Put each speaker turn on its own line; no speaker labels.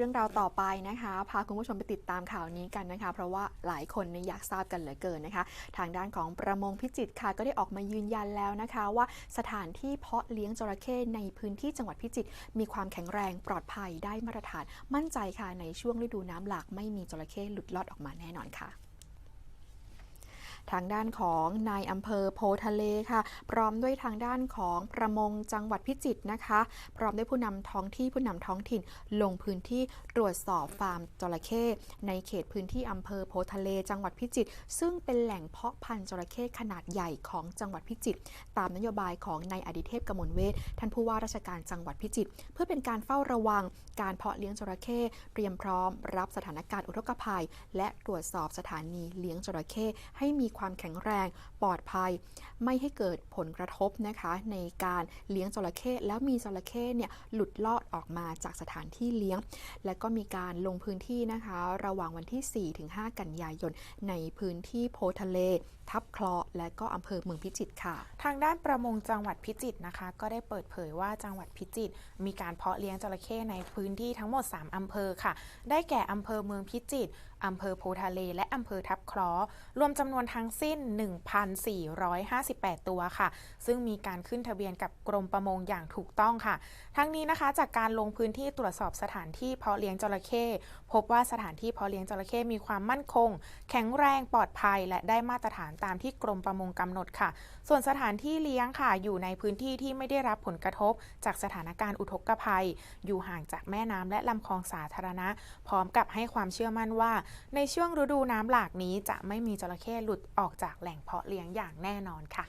รื่องราวต่อไปนะคะ พาคุณผู้ชมไปติดตามข่าวนี้กันนะคะ เพราะว่าหลายคนเนี่ยอยากทราบกันเหลือเกินนะคะ ทางด้านของประมงพิจิตรค่ะก็ได้ออกมายืนยันแล้วนะคะ ว่าสถานที่เพาะเลี้ยงจระเข้ในพื้นที่จังหวัดพิจิตรมีความแข็งแรงปลอดภัยได้มาตรฐาน มั่นใจค่ะในช่วงฤดูน้ำหลากไม่มีจระเข้หลุดลอดออกมาแน่นอนค่ะ ทางด้านของนายอำเภอโพทะเลค่ะ พร้อมด้วยทางด้านของประมงจังหวัดพิจิตรนะคะ พร้อมด้วยผู้นำท้องที่ผู้นำท้องถิ่นลงพื้นที่ตรวจสอบฟาร์มจระเข้ในเขตพื้นที่อำเภอโพทะเล จังหวัดพิจิตรซึ่งเป็นแหล่งเพาะพันธุ์จระเข้ขนาดใหญ่ของจังหวัดพิจิตรตามนโยบายของนายอดิเทพกมลเวทท่านผู้ว่าราชการจังหวัดพิจิตรเพื่อเป็นการเฝ้าระวังการเพาะเลี้ยงจระเข้เตรียมพร้อม รับสถานการณ์อุทกภัย และตรวจสอบสถานีเลี้ยงจระเข้ให้มีความความแข็งแรง ปลอดภัย ไม่ให้เกิดผลกระทบนะคะ ในการเลี้ยงจระเข้แล้วมีจระเข้เนี่ยหลุดลอดออกมาจากสถานที่เลี้ยง และก็มีการลงพื้นที่นะคะ ระหว่างวันที่ 4-5 กันยายน ในพื้นที่โพทะเล ทับคลอและก็อำเภอเมืองพิจิตรค่ะ
ทางด้านประมงจังหวัดพิจิตรนะคะ ก็ได้เปิดเผยว่าจังหวัดพิจิตรมีการเพาะเลี้ยงจระเข้ในพื้นที่ทั้งหมด 3 อำเภอค่ะ ได้แก่อำเภอเมืองพิจิตรอำเภอโพทะเล และอำเภอทับเคราะรวมจำนวนทั้ง้งสิ้น 1,458 ตัวค่ะ ซึ่งมีการขึ้นทะเบียนกับกรมประมงอย่างถูกต้องค่ะ ทั้งนี้นะคะจากการลงพื้นที่ตรวจสอบสถานที่เพาะเลี้ยงจระเข้พบว่าสถานที่เพาะเลี้ยงจระเข้มีความมั่นคง แข็งแรงปลอดภัย และได้มาตรฐานตามที่กรมประมงกำหนดค่ะ ส่วนสถานที่เลี้ยงค่ะ อยู่ในพื้นที่ที่ไม่ได้รับผลกระทบ จากสถานการณ์อุทกภัย อยู่ห่างจากแม่น้ำและลำคลองสาธารณะ พร้อมกับให้ความเชื่อมั่นว่า ในช่วงฤดูน้ำหลากนี้จะไม่มีจระเข้หลุดออกจากแหล่งเพาะเลี้ยงอย่างแน่นอนค่ะ